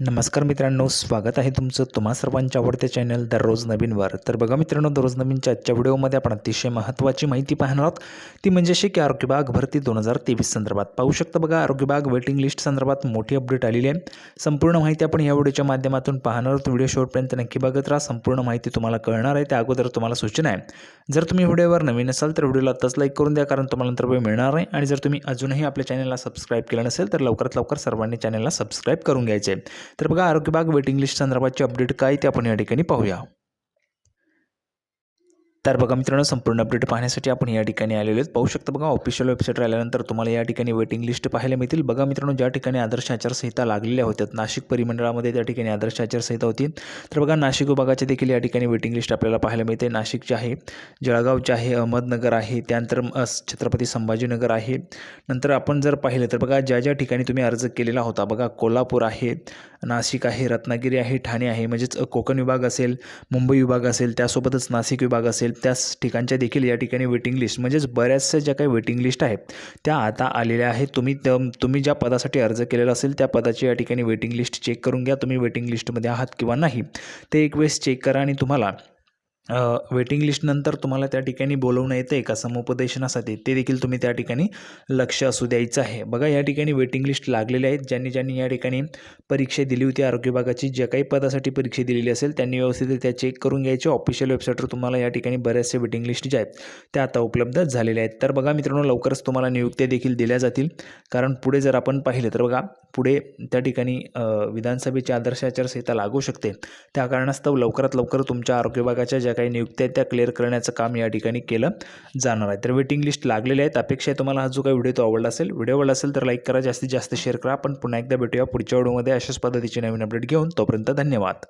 नमस्कार मित्रांनो स्वागत आहे तुमचं तुम्हा सर्वांच्या आवडत्या चॅनल दररोज नवीनवर. तर बघा मित्रांनो दररोज नवीनच्या आजच्या व्हिडिओमध्ये आपण अतिशय महत्त्वाची माहिती पाहणार आहोत. ती म्हणजे अशी की आरोग्य विभाग भरती दोन हजार तेवीस संदर्भात. पाहू शकता बघा आरोग्य विभाग वेटिंग लिस्ट संदर्भात मोठी अपडेट आलेली आहे. संपूर्ण माहिती आपण या व्हिडिओच्या माध्यमातून पाहणार आहोत. व्हिडिओ शेवटपर्यंत नक्की बघत राहा. संपूर्ण माहिती तुम्हाला कळणार आहे. त्या अगोदर तुम्हाला सूचना आहे. जर तुम्ही व्हिडिओवर नवीन असाल तर व्हिडिओला आत्ताच लाईक करून द्या कारण तुम्हाला नंतर वेळ मिळणार आहे आणि जर तुम्ही अजूनही आपल्या चॅनलला सबस्क्राईब केलं नसेल तर लवकरात लवकर सर्वांनी चॅनलला सबस्क्राईब करून घ्यायचे. तर बघा आरोग्य वेटिंग लिस्ट संदर्भातची अपडेट काय ते आपण या ठिकाणी पाहूया. तर बघा मित्रांनो संपूर्ण अपडेट पाहण्यासाठी आपण या ठिकाणी आलेलो आहेत. पाहू शकता बघा ऑफिशियल वेबसाईट आल्यानंतर तुम्हाला या ठिकाणी वेटिंग लिस्ट पाहायला मिळतील. बघा मित्रांनो ज्या ठिकाणी आदर्श आचारसंहिता लागलेल्या होत्या नाशिक परिमंडळामध्ये त्या ठिकाणी आदर्श आचारसंहिता होती. तर बघा नाशिक विभागाच्या देखील या ठिकाणी वेटिंग लिस्ट आपल्याला पाहायला मिळते. नाशिकचे आहे जळगावचे आहे अहमदनगर आहे त्यानंतर छत्रपती संभाजीनगर आहे. नंतर आपण जर पाहिलं तर बघा ज्या ज्या ठिकाणी तुम्ही अर्ज केलेला होता बघा कोल्हापूर आहे नाशिक आहे रत्नागिरी आहे ठाणे आहे म्हणजेच कोकण विभाग असेल मुंबई विभाग असेल त्यासोबतच नाशिक विभाग असेल त्याच ठिकाणच्या देखील या ठिकाणी वेटिंग लिस्ट म्हणजेच बऱ्याचशा ज्या काही वेटिंग लिस्ट आहेत त्या आता आलेल्या आहेत. तुम्ही त्या तुम्ही ज्या पदासाठी अर्ज केलेला असेल त्या पदाची या ठिकाणी वेटिंग लिस्ट चेक करून घ्या. तुम्ही वेटिंग लिस्टमध्ये आहात किंवा नाही ते एक वेळेस चेक करा आणि तुम्हाला वेटिंग लिस्टनंतर तुम्हाला त्या ठिकाणी बोलवणं येतं आहे का समुपदेशनासाठी. ते देखील तुम्ही त्या ठिकाणी लक्ष असू द्यायचं आहे. बघा या ठिकाणी वेटिंग लिस्ट लागलेले आहेत. ज्यांनी ज्यांनी या ठिकाणी परीक्षा दिली होती आरोग्य विभागाची ज्या काही पदासाठी परीक्षा दिलेली असेल त्यांनी व्यवस्थितरित्या चेक करून घ्यायचे. ऑफिशियल वेबसाईटवर तुम्हाला या ठिकाणी बऱ्याचशा वेटिंग लिस्ट ज्या आहेत त्या आता उपलब्ध झालेल्या आहेत. तर बघा मित्रांनो लवकरच तुम्हाला नियुक्त्या देखील दिल्या जातील. कारण पुढे जर आपण पाहिलं तर बघा पुढे त्या ठिकाणी विधानसभेची आदर्श आचारसंहिता लागू शकते. त्या कारणास्तव लवकरात लवकर तुमच्या आरोग्य विभागाच्या ज्या काही नियुक्त्या आहेत त्या क्लिअर करण्याचं काम या ठिकाणी केलं जाणार आहे. तर वेटिंग लिस्ट लागलेली आहेत. अपेक्षा आहे तुम्हाला हा जो काही व्हिडिओ तो आवडला असेल. व्हिडिओ आवडला असेल तर लाईक करा. जास्तीत जास्त शेअर करा. आपण पुन्हा एकदा भेटूया पुढच्या व्हिडिओमध्ये अशाच पद्धतीची नवीन अपडेट घेऊन. तोपर्यंत धन्यवाद.